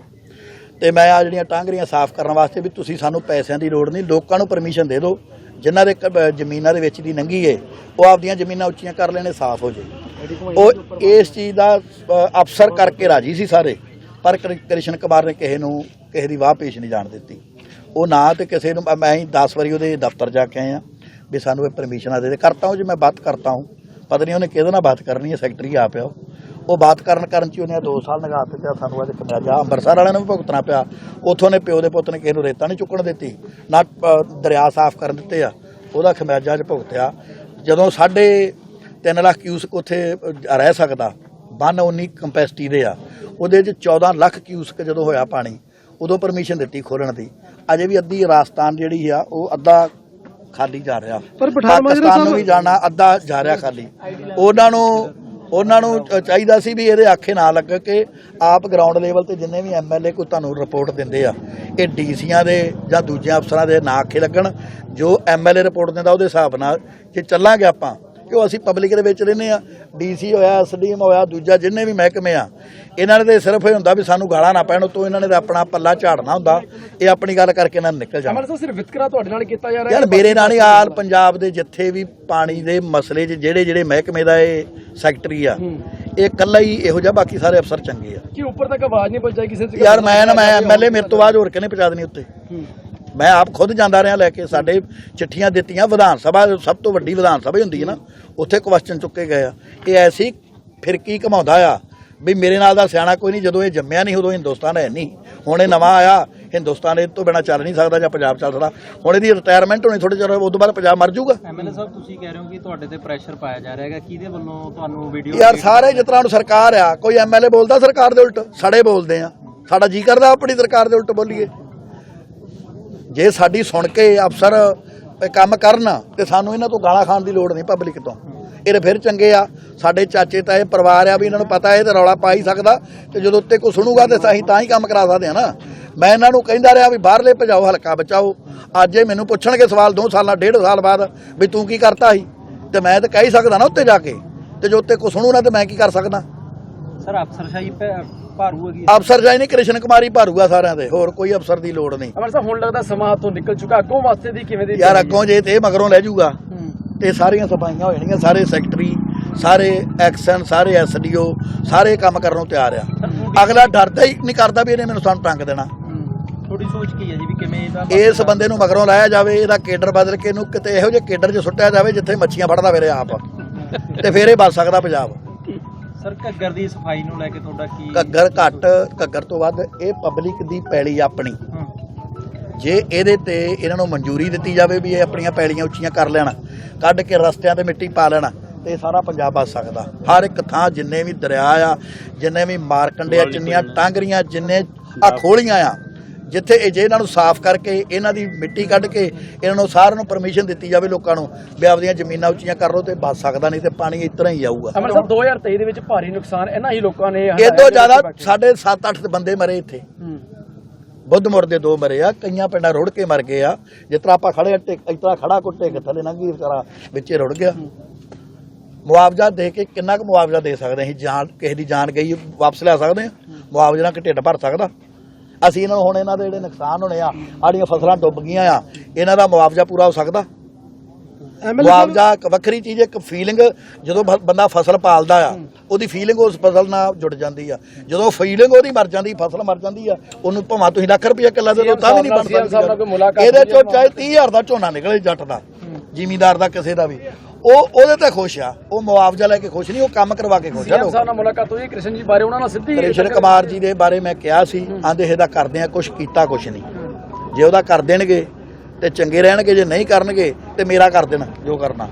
ਤੇ ਮੈਂ ਆ ਜਿਹੜੀਆਂ ਟਾਂਗਰੀਆਂ ਸਾਫ਼ ਕਰਨ ਵਾਸਤੇ ਵੀ ਤੁਸੀਂ ਸਾਨੂੰ ਪੈਸਿਆਂ ਦੀ ਲੋੜ ਨਹੀਂ ਲੋਕਾਂ ਨੂੰ ਪਰਮਿਸ਼ਨ ਦੇ ਦਿਓ ਜਿਨ੍ਹਾਂ ਦੇ ਜ਼ਮੀਨਾਂ ਦੇ ਵਿੱਚ ਦੀ ਨੰਗੀ ਏ ਉਹ ਆਪਦੀਆਂ ਜ਼ਮੀਨਾਂ ਉੱਚੀਆਂ ਕਰ ਲੈਣੇ ਸਾਫ਼ ਹੋ ਜੇ ਉਹ ਇਸ ਚੀਜ਼ ਦਾ ਅ, ਅਫਸਰ ਕਰਕੇ ਰਾਜੀ ਸੀ ਸਾਰੇ ਪਰ ਕ੍ਰਿਸ਼ਨ ਕੁਮਾਰ ਨੇ ਕਿਸੇ ਨੂੰ ਕਿਸੇ ਦੀ ਵਾਹ ਪੇਸ਼ ਨਹੀਂ ਜਾਣ ਦਿੱਤੀ। ਉਹ ਨਾ ਤੇ ਕਿਸੇ ਨੂੰ ਮੈਂ ਹੀ 10 ਵਾਰੀ ਉਹਦੇ ਦਫ਼ਤਰ ਜਾ ਕੇ ਆਏ ਆ ਵੀ ਸਾਨੂੰ ਇਹ ਪਰਮਿਸ਼ਨਾਂ ਦੇ ਦੇ। ਕਰਤਾ ਹੂੰ ਜੀ ਮੈਂ ਬਾਤ ਕਰਤਾ ਹੂੰ। ਪਤਾ ਨਹੀਂ ਉਹਨੇ ਕਿਹਦੇ ਨਾਲ ਬਾਤ ਕਰਨੀ ਹੈ ਸੈਕਟਰੀ ਆ ਪਿਆ ਉਹ। ਬਾਤ ਕਰਨ ਕਰਨ ਚ ਉਹਨੇ 2 ਸਾਲ ਲਗਾ ਦਿੱਤੇ ਸਾਨੂੰ ਅੱਜ ਕਮਿਆਜਾ ਅੰਮ੍ਰਿਤਸਰ ਵਾਲਿਆਂ ਨੂੰ ਵੀ ਭੁਗਤਣਾ ਪਿਆ। ਉਥੋਂ ਨੇ ਪਿਓ ਦੇ ਪੁੱਤ ਨੇ ਕਿਸੇ ਨੂੰ ਰੇਤਾ ਨਹੀਂ ਚੁੱਕਣ ਦਿੱਤੀ ਨਾ ਦਰਿਆ ਸਾਫ਼ ਕਰਨ ਦਿੱਤੇ ਆ। ਉਹਦਾ ਖਮਿਆਜਾ ਅੱਜ ਭੁਗਤਿਆ। ਜਦੋਂ ਸਾਡੇ 3 ਲੱਖ ਕਿਊਸਕ ਉੱਥੇ ਰਹਿ ਸਕਦਾ ਬੰਨ 19 ਕੰਪੈਸਿਟੀ ਦੇ ਆ। ਉਹਦੇ ਚ 14 ਲੱਖ ਕਿਊਸਕ ਜਦੋਂ ਹੋਇਆ ਪਾਣੀ ਉਦੋਂ ਪਰਮਿਸ਼ਨ ਦਿੱਤੀ ਖੋਲਣ ਦੀ। ਅਜੇ ਵੀ ਅੱਧੀ ਰਾਜਸਥਾਨ ਜਿਹੜੀ ਆ ਉਹ ਅੱਧਾ ਖਾਲੀ ਜਾ ਰਿਹਾ। ਪਰ ਪਠਾਨ ਮਾਜਰਾ ਪਾਕਿਸਤਾਨ ਨੂੰ ਸਾਹਿਬ- ਵੀ ਜਾਣਾ ਅੱਧਾ ਜਾ ਰਿਹਾ ਖਾਲੀ। ਉਹਨਾਂ ਨੂੰ ਉਹਨਾਂ ਨੂੰ ਚਾਹੀਦਾ ਸੀ ਵੀ ਇਹਦੇ ਆਖੇ ਨਾ ਲੱਗ ਕੇ ਆਪ ਗਰਾਊਂਡ ਲੈਵਲ ਤੇ ਜਿੰਨੇ ਵੀ ਐਮਐਲਏ ਕੋਈ ਤੁਹਾਨੂੰ ਰਿਪੋਰਟ ਦਿੰਦੇ ਆ, ਇਹ ਡੀਸੀਆਂ ਦੇ ਜਾਂ ਦੂਜਿਆਂ ਅਫਸਰਾਂ ਦੇ ਨਾ ਆਖੇ ਲੱਗਣ, ਜੋ ਐਮਐਲਏ ਰਿਪੋਰਟ ਦਿੰਦਾ ਉਹਦੇ ਹਿਸਾਬ ਨਾਲ ਜੇ ਚੱਲਾਂਗੇ ਆਪਾਂ ਕਿਉਂ ਅਸੀਂ ਪਬਲਿਕ ਦੇ ਵਿੱਚ ਰਹਿੰਦੇ ਆ ਡੀਸੀ ਹੋਇਆ ਐਸਡੀਐਮ ਹੋਇਆ ਦੂਜਾ ਜਿੰਨੇ ਵੀ ਮਹਿਕਮੇ ਆ ਇਹਨਾਂ ਤੇ ਸਿਰਫ ਇਹ ਹੁੰਦਾ ਵੀ ਸਾਨੂੰ ਗਾਲਾਂ ਨਾ ਪੈਣ ਤੋਂ ਇਹਨਾਂ ਨੇ ਆਪਣਾ ਪੱਲਾ ਝਾੜਨਾ ਹੁੰਦਾ। ਇਹ ਆਪਣੀ ਗੱਲ ਕਰਕੇ ਇਹਨਾਂ ਨਿਕਲ ਜਾਣਾ। ਅਮਰ ਸਿਰਫ ਵਿਤਕਰਾ ਤੁਹਾਡੇ ਨਾਲ ਕੀਤਾ ਜਾ ਰਿਹਾ ਯਾਰ ਮੇਰੇ ਨਾਲ ਨਹੀਂ ਆਲ ਪੰਜਾਬ ਦੇ ਜਿੱਥੇ ਵੀ ਪਾਣੀ ਦੇ ਮਸਲੇ 'ਚ ਜਿਹੜੇ ਜਿਹੜੇ ਮਹਿਕਮੇ ਦਾ ਇਹ ਸੈਕਟਰੀ ਆ ਇਹ ਇਕੱਲਾ ਹੀ ਇਹੋ ਜਿਹਾ ਬਾਕੀ ਸਾਰੇ ਅਫਸਰ ਚੰਗੇ ਆ। ਕਿ ਉੱਪਰ ਤੱਕ ਆਵਾਜ਼ ਨਹੀਂ ਪਹੁੰਚਾਈ ਕਿਸੇ ਯਾਰ ਮੈਂ ਨਾ ਮੈਂ ਐਮਐਲਏ ਮੇਰੇ ਤੋਂ ਬਾਅਦ ਹੋਰ ਕਿਹਨੇ ਪਹੁੰਚਾ ਦੇਣੀ ਉੱਤੇ? ਮੈਂ ਆਪ ਖੁਦ ਜਾਂਦਾ ਰਿਹਾ ਲੈ ਕੇ ਸਾਡੇ ਚਿੱਠੀਆਂ ਦਿੱਤੀਆਂ ਵਿਧਾਨ ਸਭਾ ਸਭ ਤੋਂ ਵੱਡੀ ਵਿਧਾਨ ਸਭਾ ਹੀ ਹੁੰਦੀ ਹੈ ਨਾ ਉੱਥੇ ਕੁਐਸਚਨ ਚੁੱਕੇ ਗਏ ਆ। ਇਹ ਐਸੀ ਫਿਰਕੀ ਘਮਾਉਂਦਾ ਆ? ਵੀ ਮੇਰੇ ਨਾਲ ਦਾ ਸਿਆਣਾ ਕੋਈ ਨਹੀਂ ਜਦੋਂ ਇਹ ਜੰਮਿਆ ਨਹੀਂ ਉਦੋਂ ਹਿੰਦੁਸਤਾਨ ਹੈ ਨਹੀਂ। ਹੁਣ ਇਹ ਨਵਾਂ ਆਇਆ ਹਿੰਦੁਸਤਾਨ ਇਹ ਤੋਂ ਬਿਨਾ ਚੱਲ ਨਹੀਂ ਸਕਦਾ ਜਾਂ ਪੰਜਾਬ ਚੱਲ ਸਕਦਾ। ਹੁਣ ਇਹਦੀ ਰਿਟਾਇਰਮੈਂਟ ਹੋਣੀ ਥੋੜੇ ਚਿਰ ਉਸ ਤੋਂ ਬਾਅਦ ਪੰਜਾਬ ਮਰ ਜਾਊਗਾ। ਐਮਐਲਏ ਸਾਹਿਬ ਤੁਸੀਂ ਕਹਿ ਰਹੇ ਹੋ ਕਿ ਤੁਹਾਡੇ ਤੇ ਪ੍ਰੈਸ਼ਰ ਪਾਇਆ ਜਾ ਰਿਹਾ ਹੈਗਾ ਕਿਹਦੇ ਵੱਲੋਂ ਤੁਹਾਨੂੰ ਵੀਡੀਓ ਯਾਰ ਸਾਰੇ ਜਿਸ ਤਰ੍ਹਾਂ ਹੁਣ ਸਰਕਾਰ ਆ ਕੋਈ ਐਮਐਲਏ ਬੋਲਦਾ ਸਰਕਾਰ ਦੇ ਉਲਟ ਸੜੇ ਬੋਲਦੇ ਆ। ਸਾਡਾ ਜੀ ਕਰਦਾ ਆਪਣੀ ਸਰਕਾਰ ਦੇ ਉਲਟ ਬੋਲੀਏ। ਜੇ ਸਾਡੀ ਸੁਣ ਕੇ ਅਫਸਰ ਕੰਮ ਕਰਨ ਤੇ ਸਾਨੂੰ ਇਹਨਾਂ ਤੋਂ ਗਾਲਾਂ ਖਾਣ ਦੀ ਲੋੜ ਨਹੀਂ ਪਬਲਿਕ ਤੋਂ। ਇਹ ਤਾਂ ਫਿਰ ਚੰਗੇ ਆ। ਸਾਡੇ ਚਾਚੇ ਤਾਂ ਇਹ ਪਰਿਵਾਰ ਆ ਵੀ ਇਹਨਾਂ ਨੂੰ ਪਤਾ ਇਹ ਤੇ ਰੌਲਾ ਪਾ ਹੀ ਸਕਦਾ ਤੇ ਜਦੋਂ ਉੱਤੇ ਕੋਈ ਸੁਣੂਗਾ ਤੇ ਅਸੀਂ ਤਾਂ ਹੀ ਕੰਮ ਕਰਾ ਸਕਦੇ ਆ ਨਾ। ਮੈਂ ਇਹਨਾਂ ਨੂੰ ਕਹਿੰਦਾ ਰਿਹਾ ਵੀ ਬਾਹਰਲੇ ਭਜਾਓ, ਹਲਕਾ ਬਚਾਓ। ਅੱਜ ਇਹ ਮੈਨੂੰ ਪੁੱਛਣਗੇ ਸਵਾਲ 2 ਸਾਲਾਂ, ਡੇਢ ਸਾਲ ਬਾਅਦ ਵੀ ਤੂੰ ਕੀ ਕਰਤਾ ਸੀ? ਤੇ ਮੈਂ ਤਾਂ ਕਹਿ ਹੀ ਸਕਦਾ ਨਾ ਉੱਤੇ ਜਾ ਕੇ। ਤੇ ਜੋ ਉੱਤੇ ਕੋਈ ਸੁਣੂ ਨਾ ਤੇ ਮੈਂ ਕੀ ਕਰ ਸਕਦਾ? ਸਰ, ਅਫਸਰਸ਼ਾਹੀ ਭੈ- ਭਾਰੂ ਹੈਗੀ ਅਫਸਰ ਜਾਈ ਨਹੀਂ ਕ੍ਰਿਸ਼ਨ ਕੁਮਾਰੀ ਭਾਰੂਗਾ ਸਾਰਿਆਂ ਦੇ ਹੋਰ ਕੋਈ ਅਫਸਰ ਦੀ ਲੋੜ ਨਹੀਂ। ਅਮਰ ਸਾਹਿਬ ਹੁਣ ਲੱਗਦਾ ਸਮਾਂ ਹੱਥੋਂ ਨਿਕਲ ਚੁੱਕਾ ਅੱਗੋਂ ਵਾਸਤੇ ਦੀ ਕਿਵੇਂ ਦੀ ਯਾਰ ਅੱਗੋਂ ਜੇ ਤੇ ਇਹ ਮਗਰੋਂ ਲੈ ਜਾਊਗਾ ਤੇ ਸਾਰੀਆਂ ਸਫਾਈਆਂ ਹੋ ਜਾਣਗੀਆਂ ਸਾਰੇ ਸੈਕਟਰੀ ਸਾਰੇ ਐਕਸ਼ਨ ਸਾਰੇ ਐਸਡੀਓ ਸਾਰੇ ਕੰਮ ਕਰਨ ਨੂੰ ਤਿਆਰ ਆ। ਅਗਲਾ ਡਰਦਾ ਹੀ ਨਹੀਂ ਕਰਦਾ ਵੀ ਇਹਨੇ ਮੈਨੂੰ ਸਾਨੂੰ ਟੰਗ ਦੇਣਾ। ਥੋੜੀ ਸੋਚ ਕੀ ਹੈ ਜੀ ਵੀ ਕਿਵੇਂ ਇਹਦਾ ਇਸ ਬੰਦੇ ਨੂੰ ਮਗਰੋਂ ਲਾਇਆ ਜਾਵੇ ਇਹਦਾ ਕੇਡਰ ਬਦਲ ਕੇ ਇਹਨੂੰ ਕਿਤੇ ਇਹੋ ਜਿਹੇ ਕੇਡਰ 'ਚ ਸੁੱਟਿਆ ਜਾਵੇ ਜਿੱਥੇ ਮੱਛੀਆਂ ਫੜਦਾ ਫਿਰੇ ਆਪ। ਤੇ ਫੇਰ ਇਹ ਬਚ ਸਕਦਾ ਪੰਜਾਬ। ਸਰ ਘੱਗਰ ਦੀ ਸਫ਼ਾਈ ਨੂੰ ਲੈ ਕੇ ਤੁਹਾਡਾ ਕੀ ਘੱਗਰ ਘੱਟ ਘੱਗਰ ਤੋਂ ਵੱਧ ਇਹ ਪਬਲਿਕ ਦੀ ਪੈਲੀ ਆਪਣੀ। ਜੇ ਇਹਦੇ ਤੇ ਇਹਨਾਂ ਨੂੰ ਮਨਜ਼ੂਰੀ ਦਿੱਤੀ ਜਾਵੇ ਵੀ ਇਹ ਆਪਣੀਆਂ ਪੈਲੀਆਂ ਉੱਚੀਆਂ ਕਰ ਲੈਣ ਕੱਢ ਕੇ ਰਸਤਿਆਂ ਤੇ ਮਿੱਟੀ ਪਾ ਲੈਣ ਤੇ ਇਹ ਸਾਰਾ ਪੰਜਾਬ ਬਚ ਸਕਦਾ। ਹਰ ਇੱਕ ਥਾਂ ਜਿੰਨੇ ਵੀ ਦਰਿਆ ਆ ਜਿੰਨੇ ਵੀ ਮਾਰਕੰਡੇ ਆ ਜਿੰਨੀਆਂ ਟਾਂਗਰੀਆਂ ਜਿੰਨੇ ਆ ਖੋਲੀਆਂ ਆ ਜਿੱਥੇ ਇਹ ਜੇ ਇਹਨਾਂ ਨੂੰ ਸਾਫ਼ ਕਰਕੇ ਇਹਨਾਂ ਦੀ ਮਿੱਟੀ ਕੱਢ ਕੇ ਇਹਨਾਂ ਨੂੰ ਸਾਰਿਆਂ ਨੂੰ ਪਰਮਿਸ਼ਨ ਦਿੱਤੀ ਜਾਵੇ ਲੋਕਾਂ ਨੂੰ ਵੀ ਆਪਦੀਆਂ ਜ਼ਮੀਨਾਂ ਉੱਚੀਆਂ ਕਰ ਲਓ ਤੇ ਬਚ ਸਕਦਾ ਨਹੀਂ ਤੇ ਪਾਣੀ ਇਸ ਤਰ੍ਹਾਂ ਹੀ ਆਊਗਾ। ਅਮਰ ਸਾਹਿਬ 2023 ਦੇ ਵਿੱਚ ਭਾਰੀ ਨੁਕਸਾਨ ਇਹਨਾਂ ਹੀ ਲੋਕਾਂ ਨੇ ਇਹ ਤੋਂ ਜ਼ਿਆਦਾ ਸਾਡੇ 7-8 ਬੰਦੇ ਮਰੇ ਇੱਥੇ। ਹੂੰ। ਬੁੱਧਮੁਰ ਦੇ ਦੋ ਮਰੇ ਆ ਕਈਆਂ ਪਿੰਡਾਂ ਰੁੜ ਕੇ ਮਰ ਗਏ ਆ। ਜਿਸ ਤਰ੍ਹਾਂ ਆਪਾਂ ਖੜੇ ਇਸ ਤਰ੍ਹਾਂ ਖੜਾ ਕੁੱਟੇ ਕੇ ਥੱਲੇ ਲੰਘੀ ਵਿਚਾਰਾ ਵਿੱਚੇ ਰੁੜ ਗਿਆ। ਮੁਆਵਜ਼ਾ ਦੇ ਕੇ ਕਿੰਨਾ ਕੁ ਮੁਆਵਜ਼ਾ ਦੇ ਸਕਦੇ ਅਸੀਂ? ਜਾਨ ਕਿਸੇ ਦੀ ਜਾਨ ਗਈ ਵਾਪਸ ਲੈ ਸਕਦੇ ਹਾਂ। ਮੁਆਵਜ਼ੇ ਨਾਲ ਕਿ ਢਿੱਡ ਭਰ ਸਕਦਾ? ਅਸੀਂ ਇਹਨਾਂ ਨੂੰ ਹੁਣ ਇਹਨਾਂ ਦੇ ਜਿਹੜੇ ਨੁਕਸਾਨ ਹੋਣੇ ਆ ਆੜੀਆਂ ਫਸਲਾਂ ਡੁੱਬ ਗਈਆਂ ਆ ਇਹਨਾਂ ਦਾ ਮੁਆਵਜ਼ਾ ਪੂਰਾ ਹੋ ਸਕਦਾ? ਮੁਆਵਜ਼ਾ ਇੱਕ ਵੱਖਰੀ ਚੀਜ਼ ਇੱਕ ਫੀਲਿੰਗ ਜਦੋਂ ਬੰਦਾ ਫਸਲ ਪਾਲਦਾ ਆ ਉਹਦੀ ਫੀਲਿੰਗ ਉਸ ਫਸਲ ਨਾਲ ਜੁੜ ਜਾਂਦੀ ਆ। ਜਦੋਂ ਫੀਲਿੰਗ ਉਹਦੀ ਮਰ ਜਾਂਦੀ ਫਸਲ ਮਰ ਜਾਂਦੀ ਆ ਉਹਨੂੰ ਭਾਵੇਂ ਤੁਸੀਂ ਲੱਖ ਰੁਪਏ ਕਿੱਲਾ ਦੇ ਦਿਓ ਤਾਂ ਵੀ ਨਹੀਂ ਬਣ ਸਕਦੀ ਇਹਦੇ ਚੋਂ ਚਾਹੇ 30000 ਦਾ ਝੋਨਾ ਨਿਕਲੇ ਜੱਟ ਦਾ ਜ਼ਿਮੀਂਦਾਰ ਦਾ ਕਿਸੇ ਦਾ ਵੀ। ਉਹ ਉਹਦੇ ਤੇ ਖੁਸ਼ ਆ। ਉਹ ਮੁਆਵਜ਼ਾ ਲੈ ਕੇ ਖੁਸ਼ ਨਹੀਂ ਉਹ ਕੰਮ ਕਰਵਾ ਕੇ ਖੁਸ਼ ਆ ਲੋਕ। ਸਾਹਿਬ ਨਾਲ ਮੁਲਾਕਾਤ ਹੋਈ ਕ੍ਰਿਸ਼ਨ ਜੀ ਬਾਰੇ ਉਹਨਾਂ ਨਾਲ ਸਿੱਧੀ ਕ੍ਰਿਸ਼ਨ ਕੁਮਾਰ ਜੀ ਦੇ ਬਾਰੇ ਮੈਂ ਕਿਹਾ ਸੀ ਆਂਦੇ ਇਹਦਾ ਕਰਦੇ ਆ ਕੁਝ ਕੀਤਾ ਕੁਝ ਨਹੀਂ। ਜੇ ਉਹਦਾ ਕਰ ਦੇਣਗੇ ਤੇ ਚੰਗੇ ਰਹਿਣਗੇ ਜੇ ਨਹੀਂ ਕਰਨਗੇ ਤੇ ਮੇਰਾ ਕਰ ਦੇਣ ਜੋ ਕਰਨਾ।